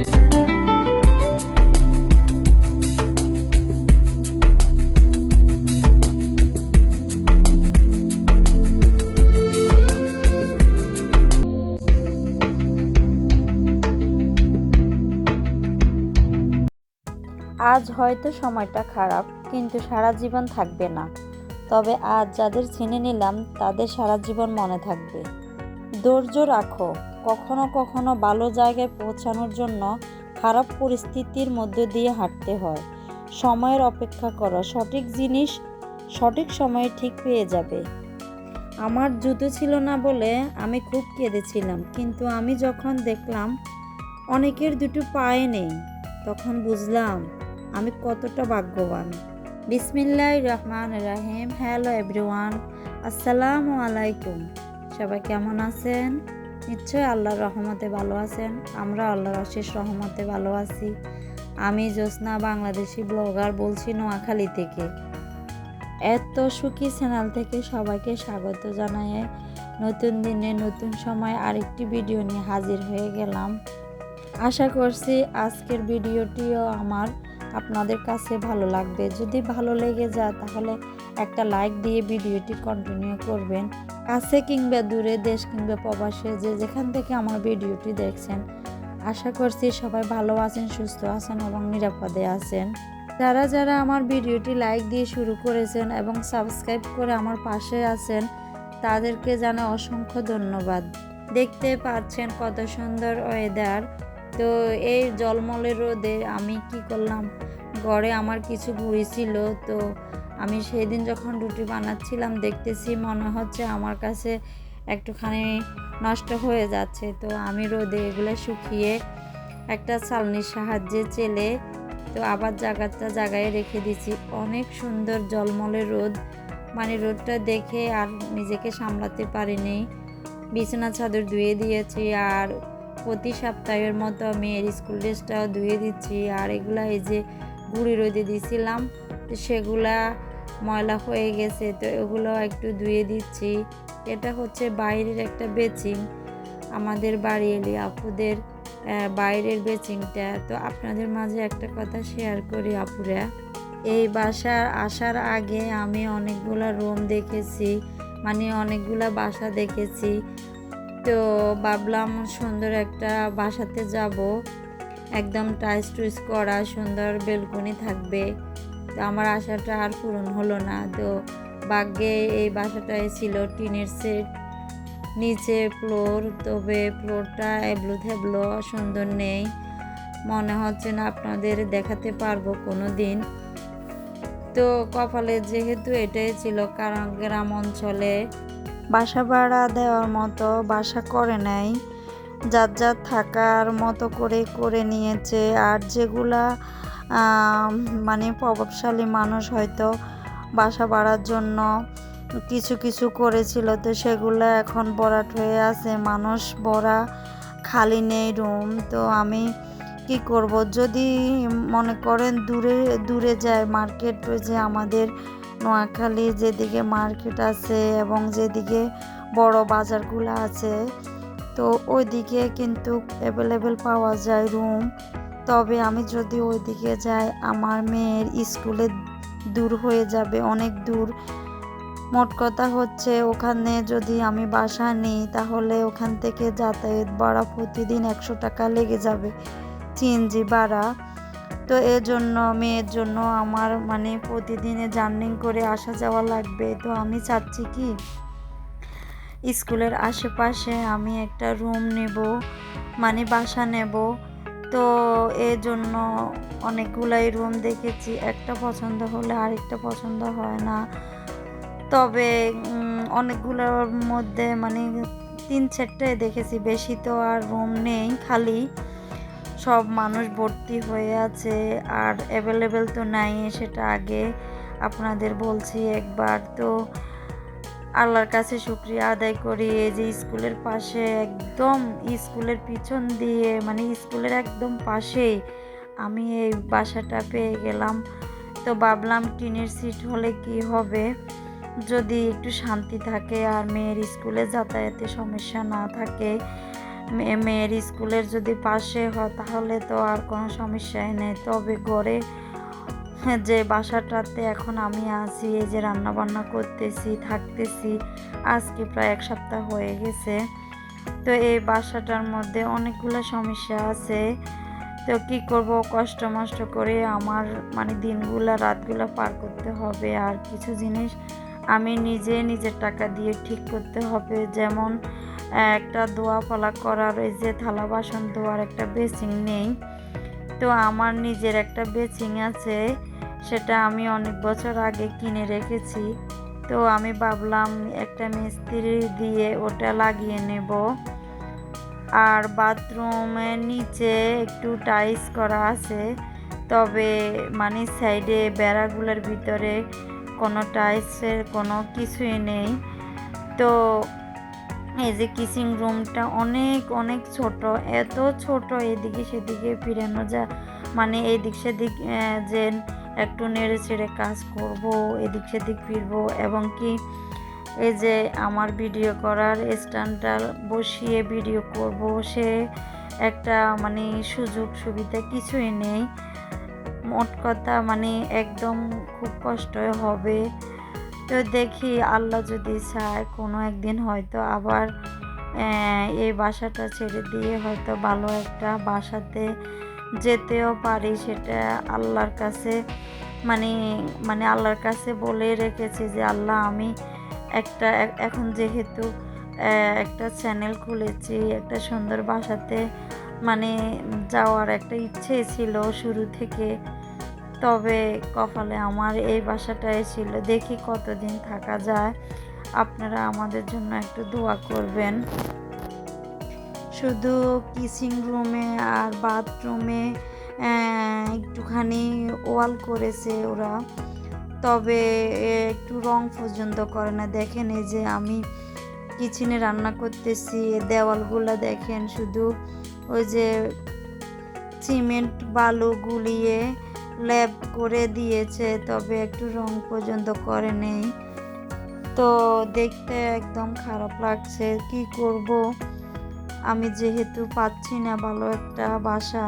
আজ হয়তো সময়টা খারাপ, কিন্তু সারা জীবন থাকবে না। তবে আজ যাদের চিনে নিলাম, তাদের সারা জীবন মনে থাকবে। ধৈর্য রাখো। কখনো কখনো ভালো জায়গায় পৌঁছানোর জন্য খারাপ পরিস্থিতির মধ্যে দিয়ে হাঁটতে হয়। সময়ের অপেক্ষা করো সঠিক জিনিস সঠিক সময়ে ঠিক পেয়ে যাবে। আমার জুতো ছিল না বলে আমি খুব কেঁদেছিলাম, কিন্তু আমি যখন দেখলাম অনেকের দুটো পায়ে নেই, তখন বুঝলাম আমি কতটা ভাগ্যবান। বিসমিল্লাহ রহমান রাহিম। হ্যালো এভরিওয়ান, আসসালামু আলাইকুম। সবাই কেমন আছেন? নিশ্চয়ই আল্লাহর রহমতে ভালো আছেন। আমরা আল্লাহর অশেষ রহমতে ভালো আছি। আমি জ্যোৎস্না বাংলাদেশি ব্লগার বলছি নোয়াখালী থেকে। এত সুখী চ্যানেল থেকে সবাইকে স্বাগত জানাই। নতুন দিনে, নতুন সময় আরেকটি ভিডিও নিয়ে হাজির হয়ে গেলাম। আশা করছি আজকের ভিডিওটিও আমার আপনাদের কাছে ভালো লাগবে। যদি ভালো লেগে যায় তাহলে একটা লাইক দিয়ে ভিডিওটি কন্টিনিউ করবেন। কাছে কিংবা দূরে, দেশ কিংবা প্রবাসে যে যেখান থেকে আমার ভিডিওটি দেখছেন, আশা করছি সবাই ভালো আছেন, সুস্থ আছেন এবং নিরাপদে আছেন। যারা যারা আমার ভিডিওটি লাইক দিয়ে শুরু করেছেন এবং সাবস্ক্রাইব করে আমার পাশে আছেন, তাদেরকে জানা অসংখ্য ধন্যবাদ। দেখতে পাচ্ছেন কত সুন্দর ওয়েদার তো এই জলমলের রোদে আমি কি করলাম? ঘরে আমার কিছু ভুঁড়ি ছিল, তো আমি সেই দিন যখন রুটি বানাচ্ছিলাম, দেখতেছি মনে হচ্ছে আমার কাছে একটুখানি নষ্ট হয়ে যাচ্ছে। তো আমি রোদে এগুলো শুকিয়ে একটা চালনির সাহায্যে চেলে, তো আবার জায়গাটা জায়গায় রেখে দিছি। অনেক সুন্দর জলমলে রোদ। মানে রোদটা দেখে আর নিজেকে সামলাতে পারিনি। বিছানা চাদর ধুয়ে দিয়েছি আর প্রতি সপ্তাহের মতো মেয়ের স্কুল ড্রেসটাও ধুয়ে দিচ্ছি। আর এগুলা এই যে গুঁড়ি রোদে দিছিলাম, তো সেগুলা ময়লা হয়ে গেছে, তো এগুলো একটু ধুয়ে দিচ্ছি। এটা হচ্ছে বাইরের একটা বেচিং। আমাদের বাড়ি এলি আপুদের বাইরের বেচিংটা। তো আপনাদের মাঝে একটা কথা শেয়ার করি আপুরা। এই বাসার আসার আগে আমি অনেকগুলা রুম দেখেছি মানে অনেকগুলা বাসা দেখেছি। তো ভাবলাম সুন্দর একটা বাসাতে যাব। একদম টাইস টুইস করা, সুন্দর বেলকনি থাকবে। তো আমার আশাটা আর পূরণ হলো না। তো ভাগ্যে এই বাসাটায় ছিল টিনের সেট, নিচে ফ্লোর, তবে ফ্লোরটা এবলো থেবলো সুন্দর নেই। মনে হচ্ছে না আপনাদের দেখাতে পারব কোনো দিন তো কপালে যেহেতু এটাই ছিল কারণ গ্রাম অঞ্চলে, বাসা ভাড়া দেওয়ার মতো বাসা করে নাই। যার যার থাকার মতো করে করে নিয়েছে। আর যেগুলা মানে প্রভাবশালী মানুষ হয়তো বাসা বাড়ার জন্য কিছু কিছু করেছিল, তো সেগুলো এখন বরাট হয়ে আছে। মানুষ ভরা খালি নেই রুম তো আমি কি করব? যদি মনে করেন দূরে দূরে যায় মার্কেট যে আমাদের নোয়াখালী যেদিকে মার্কেট আছে এবং যেদিকে বড় বাজারগুলো আছে, তো ওইদিকে কিন্তু অ্যাভেলেবেল পাওয়া যায় রুম তবে আমি যদি ওইদিকে যাই, আমার মেয়ের স্কুলে দূর হয়ে যাবে, অনেক দূর। মোট কথা হচ্ছে, ওখানে যদি আমি বাসা নিই, তাহলে ওখান থেকে যাতায়াত ভাড়া প্রতিদিন একশো টাকা লেগে যাবে, সিএনজি ভাড়া। তো এর জন্য মেয়ের জন্য আমার মানে প্রতিদিনে জার্নিং করে আসা যাওয়া লাগবে। তো আমি চাচ্ছি কি, স্কুলের আশেপাশে আমি একটা রুম নেব মানে বাসা নেব। তো এর জন্য অনেকগুলাই রুম দেখেছি। একটা পছন্দ হলে আরেকটা পছন্দ হয় না। তবে অনেকগুলোর মধ্যে মানে তিন চারটায় দেখেছি। বেশি তো আর রুম নেই, খালি সব মানুষ ভর্তি হয়ে আছে আর অ্যাভেলেবেল তো নাই সেটা আগে আপনাদের বলছি একবার। তো আল্লাহর কাছে শুক্রিয়া আদায় করি। এই যে স্কুলের পাশে একদম স্কুলের পিছন দিয়ে মানে স্কুলের একদম পাশেই আমি এই বাসাটা পেয়ে গেলাম। তো ভাবলাম টিনের সিট হলে কি হবে? যদি একটু শান্তি থাকে আর মেয়ের স্কুলে যাতায়াতে সমস্যা না থাকে মেয়ে মেয়ের স্কুলের যদি পাশে হয় তাহলে তো আর কোনো সমস্যাই নেই। তবে ঘরে যে বাসাটাতে এখন আমি আছি, এই যে রান্না বান্না করতেছি, থাকতেছি, আজকে প্রায় এক সপ্তাহ হয়ে গেছে। তো এই বাসাটার মধ্যে অনেকগুলো সমস্যা আছে। তো কি করব? কষ্ট মষ্ট করে আমার মানে দিনগুলো, রাতগুলো পার করতে হবে। আর কিছু জিনিস আমি নিজে নিজের টাকা দিয়ে ঠিক করতে হবে। যেমন, একটা দোয়া ফলা করার, এই যে থালা বাসন ধোয়ার একটা বেসিং নেই। তো আমার নিজের একটা বেচিং আছে। সেটা আমি অনেক বছর আগে কিনে রেখেছি। তো আমি ভাবলাম একটা মিস্ত্রি দিয়ে ওটা লাগিয়ে নেব। আর বাথরুমের নিচে একটু টাইস করা আছে। তবে মানে সাইডে বেড়াগুলোর ভিতরে কোনো টাইলসের কোনো কিছুই নেই। তো এই যে কিচিং রুমটা অনেক অনেক ছোট, এত ছোট এদিকে সেদিকে ফিরানো যা মানে এদিক সেদিক যে একটু নেড়ে ছেড়ে কাজ করব, এদিক সেদিক ফিরবো এবং কি এই যে আমার ভিডিও করার স্ট্যান্ডটা বসিয়ে ভিডিও করব, সে একটা মানে সুযোগ সুবিধা কিছুই নেই। মোট কথা মানে একদম খুব কষ্ট হবে। তো দেখি আল্লাহ যদি চায় কোনো একদিন হয়তো আবার এই বাসাটা ছেড়ে দিয়ে হয়তো ভালো একটা বাসাতে যেতেও পারি সেটা আল্লাহর কাছে মানে মানে আল্লাহর কাছে বলে রেখেছি যে, আল্লাহ, আমি একটা, এখন যেহেতু একটা চ্যানেল খুলেছি, একটা সুন্দর বাসাতে মানে যাওয়ার একটা ইচ্ছে ছিল শুরু থেকে, তবে কপালে আমার এই বাসাটাই ছিল। দেখি কতদিন থাকা যায়। আপনারা আমাদের জন্য একটু দোয়া করবেন। শুধু কিচিং রুমে আর বাথরুমে একটুখানি ওয়াল করেছে ওরা। তবে একটু রং পর্যন্ত করে না। দেখেন এই যে আমি কিচেনে রান্না করতেছি দেওয়ালগুলো দেখেন শুধু ওই যে সিমেন্ট বালু গুলিয়ে ল্যাব করে দিয়েছে, তবে একটু রং পর্যন্ত করে নেই। তো দেখতে একদম খারাপ লাগছে। কি করব? আমি যেহেতু পাচ্ছি না ভালো একটা বাসা,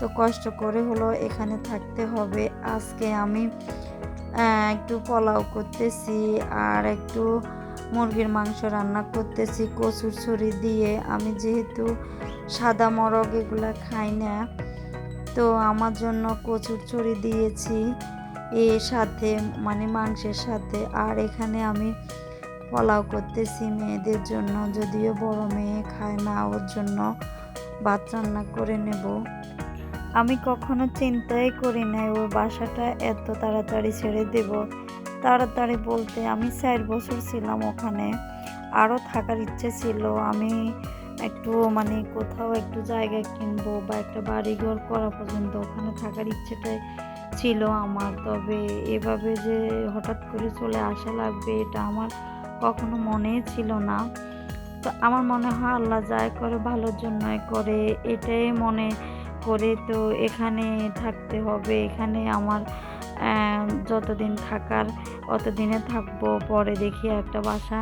তো কষ্ট করে হলো এখানে থাকতে হবে। আজকে আমি একটু পোলাও করতেছি আর একটু মুরগির মাংস রান্না করতেছি কচুর ছুরি দিয়ে। আমি যেহেতু সাদা মরগ এগুলো খাই না, তো আমার জন্য কচুর ছুরি দিয়েছি। এর সাথে মানে মাংসের সাথে। আর এখানে আমি পোলাও করতেছি মেয়েদের জন্য, যদিও বড় মেয়ে খায় না, ওর জন্য ভাত রান্না করে নেব। আমি কখনো চিন্তাই করি নাই ওর বাসাটা এত তাড়াতাড়ি ছেড়ে দেব। তাড়াতাড়ি বলতে আমি চার বছর ছিলাম ওখানে, আরও থাকার ইচ্ছে ছিল। আমি একটু মানে কোথাও একটু জায়গা কিনবো বা একটা বাড়িঘর করা পর্যন্ত ওখানে থাকার ইচ্ছেটাই ছিল আমার। তবে এভাবে যে হঠাৎ করে চলে আসা লাগবে, এটা আমার কখনো মনে ছিল না। তো আমার মনে হয় আল্লাহ যায় করে ভালোর জন্যই করে, এটাই মনে করে তো এখানে থাকতে হবে, এখানে আমার যতদিন থাকার অতদিনে থাকব, পরে দেখি একটা বাসা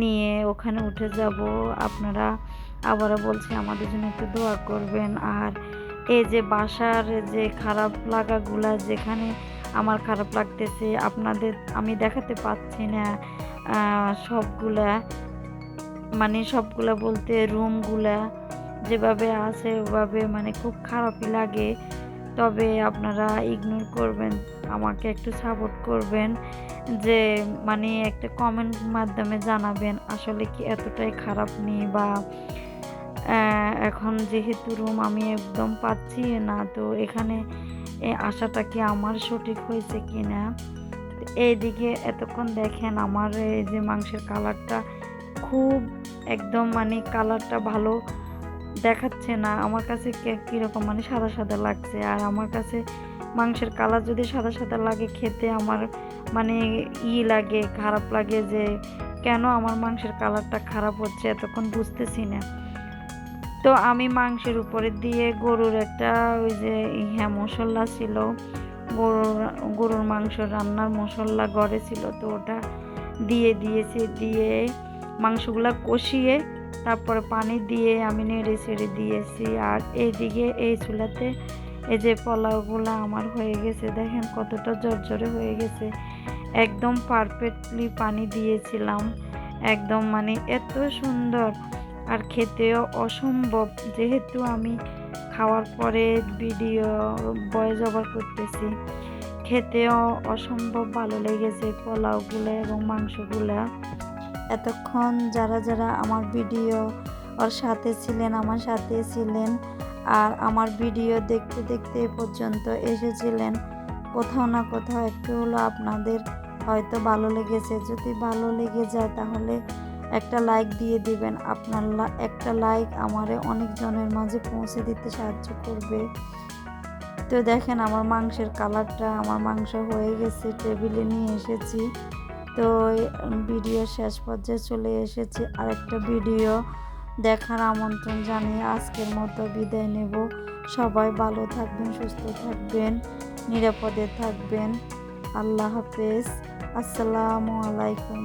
নিয়ে ওখানে উঠে যাব। আপনারা আবারও বলছি, আমাদের জন্য একটু দোয়া করবেন। আর এই যে বাসার যে খারাপ লাগাগুলা যেখানে আমার খারাপ লাগতেছে, আপনাদের আমি দেখাতে পাচ্ছি না সবগুলা মানে সবগুলা বলতে রুমগুলা যেভাবে আছে ওভাবে মানে খুব খারাপই লাগে। তবে আপনারা ইগনোর করবেন, আমাকে একটু সাপোর্ট করবেন, যে মানে একটা কমেন্ট মাধ্যমে জানাবেন আসলে কি এতটাই খারাপ নেই বা এখন যেহেতু রুম আমি একদম পাচ্ছি না, তো এখানে আশাটা কি আমার সঠিক হয়েছে কি না? এইদিকে এতক্ষণ দেখেন আমার এই যে মাংসের কালারটা খুব একদম মানে কালারটা ভালো দেখাচ্ছে না। আমার কাছে কীরকম মানে সাদা সাদা লাগছে। আর আমার কাছে মাংসের কালার যদি সাদা সাদা লাগে, খেতে আমার মানে ই লাগে, খারাপ লাগে যে কেন আমার মাংসের কালারটা খারাপ হচ্ছে? এতক্ষণ বুঝতেছি না। তো আমি মাংসের উপরে দিয়ে গরুর একটা ওই যে হ্যাঁ মশলা ছিল, গরুর গরুর মাংস রান্নার মশলা গড়ে ছিল, তো ওটা দিয়ে দিয়েছি, দিয়ে মাংসগুলো কষিয়ে তারপরে পানি দিয়ে আমি নেড়ে ছেড়ে দিয়েছি। আর এইদিকে এই চুলাতে এই যে পোলাওগুলো আমার হয়ে গেছে, দেখেন কতটা জর্জরে হয়ে গেছে। একদম পারফেক্টলি পানি দিয়েছিলাম, একদম মানে এত সুন্দর। আর খেতেও অসম্ভব। যেহেতু আমি খাওয়ার পরে ভিডিও ভয়েস ওভার করতেছি, খেতেও অসম্ভব ভালো লেগেছে পোলাওগুলো এবং মাংসগুলো। এতক্ষণ যারা যারা আমার ভিডিও ওর সাথে ছিলেন, আমার সাথে ছিলেন আর আমার ভিডিও দেখতে দেখতে এ পর্যন্ত এসেছিলেন, কোথাও না কোথাও একটু হলো আপনাদের হয়তো ভালো লেগেছে। যদি ভালো লেগে যায় তাহলে একটা লাইক দিয়ে দিবেন। আপনার একটা লাইক আমারে অনেকজনের মাঝে পৌঁছে দিতে সাহায্য করবে। তো দেখেন আমার মাংসের কালারটা আমার মাংস হয়ে গেছে টেবিলে নিয়ে এসেছি। তো ভিডিও শেষ পর্যায়ে চলে এসেছি। আরেকটা ভিডিও দেখার আমন্ত্রণ জানিয়ে আজকের মতো বিদায় নেব। সবাই ভালো থাকবেন, সুস্থ থাকবেন, নিরাপদে থাকবেন। আল্লাহ হাফেজ। আসসালামু আলাইকুম।